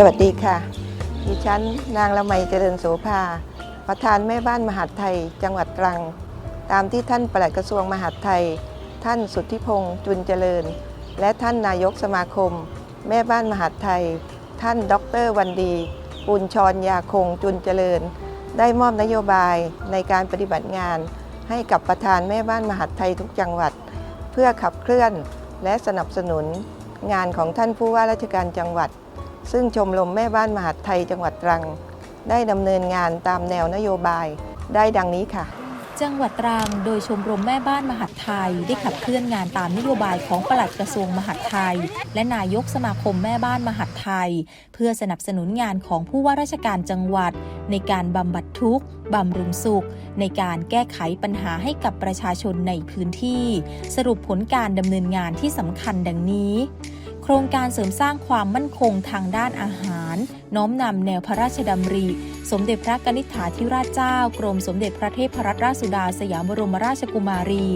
สวัสดีค่ะ ดิฉันนางละไมเจริญโสภา ประธานแม่บ้านมหาดไทย จังหวัดตรัง ตามที่ท่านปลัดกระทรวงมหาดไทย ท่านสุทธิพงษ์จุนเจริญ และท่านนายกสมาคม แม่บ้านมหาดไทย ท่านดรวันดี ปุญชรยาคงจุนเจริญ ได้มอบนโยบายในการปฏิบัติงาน ให้กับประธานแม่บ้านมหาดไทยทุกจังหวัด เพื่อขับเคลื่อนและสนับสนุนงานของท่านผู้ว่าราชการจังหวัด ซึ่งชมรมแม่บ้านมหาดไทยจังหวัดตรัง ได้ดำเนินงานตามแนวนโยบายได้ดังนี้ค่ะ จังหวัดตรังโดยชมรมแม่บ้านมหาดไทย ได้ขับเคลื่อนงานตามนโยบายของปลัดกระทรวงมหาดไทย และนายกสมาคมแม่บ้านมหาดไทย เพื่อสนับสนุนงานของผู้ว่าราชการจังหวัด ในการบำบัดทุกข์บำรุงสุข ในการแก้ไขปัญหาให้กับประชาชนในพื้นที่ สรุปผลการดำเนินงานที่สำคัญดังนี้ ครงการเสริมสร้างความมั่นคงทางด้านอาหาร น้อมนำแนวพระราชดำริ สมเด็จพระกนิษฐาธิราชเจ้ากรมสมเด็จพระเทพรัตนราชสุดาสยามบรมราชกุมารี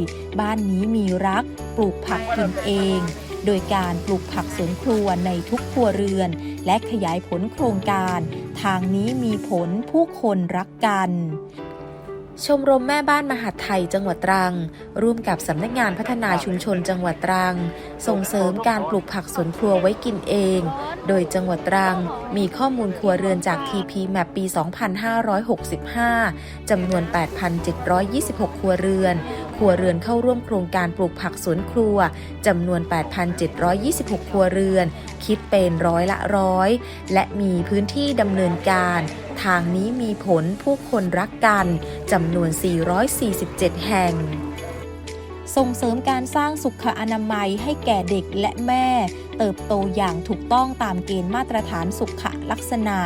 บ้านนี้มีรัก ปลูกผักกินเอง โดยการปลูกผักสวนครัวในทุกครัวเรือน และขยายผลโครงการ ทางนี้มีผลผู้คนรักกัน ชมรมแม่บ้านมหาดไทยจังหวัดตรัง ร่วมกับสำนักงานพัฒนาชุมชนจังหวัดตรัง ส่งเสริมการปลูกผักสวนครัวไว้กินเอง โดยจังหวัดตรัง มีข้อมูลครัวเรือนจาก TP Map ปี 2565 จำนวน 8,726 ครัวเรือน รัวเรือนเข้าร่วมโครงการปลูกผักสวนครัวจำนวน 8,726 ครัวเรือน คิดเป็นร้อยละร้อย และมีพื้นที่ดำเนินการ ทางนี้มีผลผู้คนรักกันจำนวน 447 แห่งส่งเสริมการสร้างสุขอนามัยให้แก่เด็กและแม่ เติบโตอย่างถูกต้องตามเกณฑ์มาตรฐานสุขลักษณะ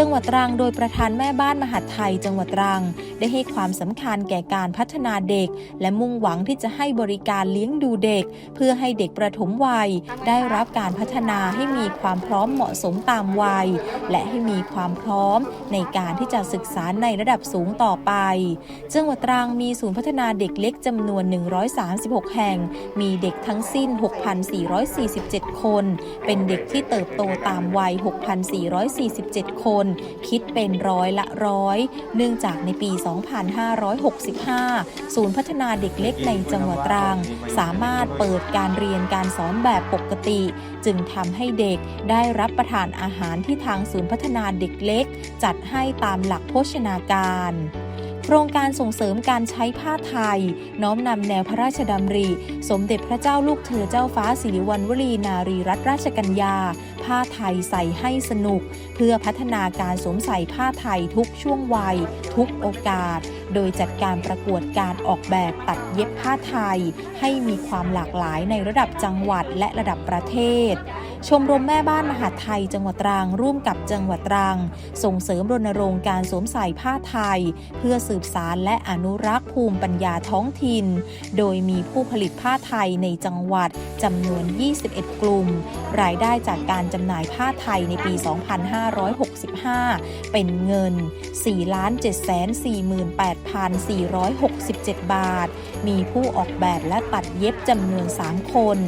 จังหวัดตรังโดยประธานแม่บ้านมหาดไทย จังหวัดตรัง ได้ให้ความสำคัญแก่การพัฒนาเด็ก และมุ่งหวังที่จะให้บริการเลี้ยงดูเด็ก เพื่อให้เด็กประถมวัย ได้รับการพัฒนาให้มีความพร้อมเหมาะสมตามวัย และให้มีความพร้อมในการที่จะศึกษาในระดับสูงต่อไป จังหวัดตรังมีศูนย์พัฒนาเด็กเล็กจำนวน 136 แห่ง มีเด็กทั้งสิ้น 6,447 คน เป็นเด็กที่เติบโตตามวัย 6,447 คนคิดเป็นร้อยละร้อย เนื่องจากในปี 2565 ศูนย์พัฒนาเด็กเล็กในจังหวัดตรัง สามารถเปิดการเรียนการสอนแบบปกติ จึงทำให้เด็กได้รับประทานอาหารที่ทางศูนย์พัฒนาเด็กเล็ก จัดให้ตามหลักโภชนาการโครงการส่งเสริมการใช้ผ้าไทย น้อมนำแนวพระราชดำริ สมเด็จพระเจ้าลูกเธอเจ้าฟ้าสิริวัณวรีนารีรัตนราชกัญญา ผ้าไทยใส่ให้สนุก เพื่อพัฒนาการสวมใส่ผ้าไทยทุกช่วงวัย ทุกโอกาส โดยจัดการประกวดการออกแบบตัดเย็บผ้าไทย ให้มีความหลากหลายในระดับจังหวัดและระดับประเทศ ชมรมแม่บ้านมหาไทยจังหวัดตรังร่วมกับจังหวัดตรัง ส่งเสริมรณรงค์การสวมใส่ผ้าไทย เพื่อสืบสารและอนุรักษ์ภูมิปัญญาท้องถิ่น โดยมีผู้ผลิตผ้าไทยในจังหวัดจำนวน 21 กลุ่ม รายได้จากการจำหน่ายผ้าไทยในปี 2565 เป็นเงิน 4,748,467 บาท มีผู้ออกแบบและตัดเย็บจำนวน 3 คน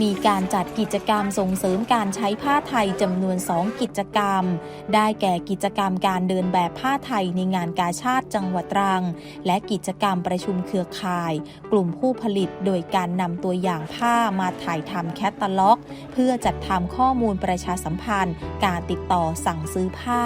มีการจัดกิจกรรมส่งเสริมการใช้ผ้าไทยจำนวน 2 กิจกรรม ได้แก่กิจกรรมการเดินแบบผ้าไทยในงานกาชาติจังหวัดตรัง และกิจกรรมประชุมเครือข่าย กลุ่มผู้ผลิตโดยการนำตัวอย่างผ้ามาถ่ายทำแคตตาล็อก เพื่อจัดทำข้อมูลประชาสัมพันธ์ การติดต่อสั่งซื้อผ้า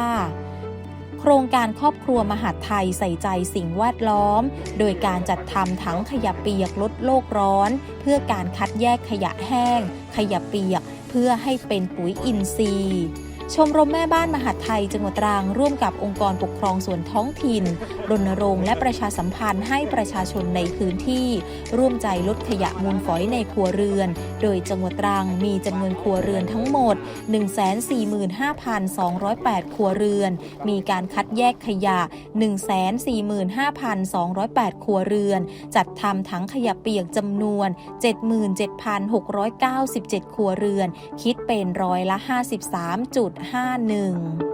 โครงการครอบครัวมหาดไทยใส่ใจสิ่งแวดล้อม โดยการจัดทำถังขยะเปียกลดโลกร้อน เพื่อการคัดแยกขยะแห้ง ขยะเปียก เพื่อให้เป็นปุ๋ยอินทรีย์ ชมรมแม่บ้านมหาดไทยจังหวัดตรังร่วมกับองค์กรปกครองส่วนท้องถิ่นรณรงค์และประชาสัมพันธ์ให้ประชาชนในพื้นที่ ร่วมใจลดขยะมูลฝอยในครัวเรือน โดยจังหวัดตรังมีจำนวนครัวเรือนทั้งหมด 145,208 ครัวเรือน มีการคัดแยกขยะ 145,208 ครัวเรือน จัดทำถังขยะเปียกจำนวน 77,697 ครัวเรือน คิดเป็นร้อยละ 53.5 53.51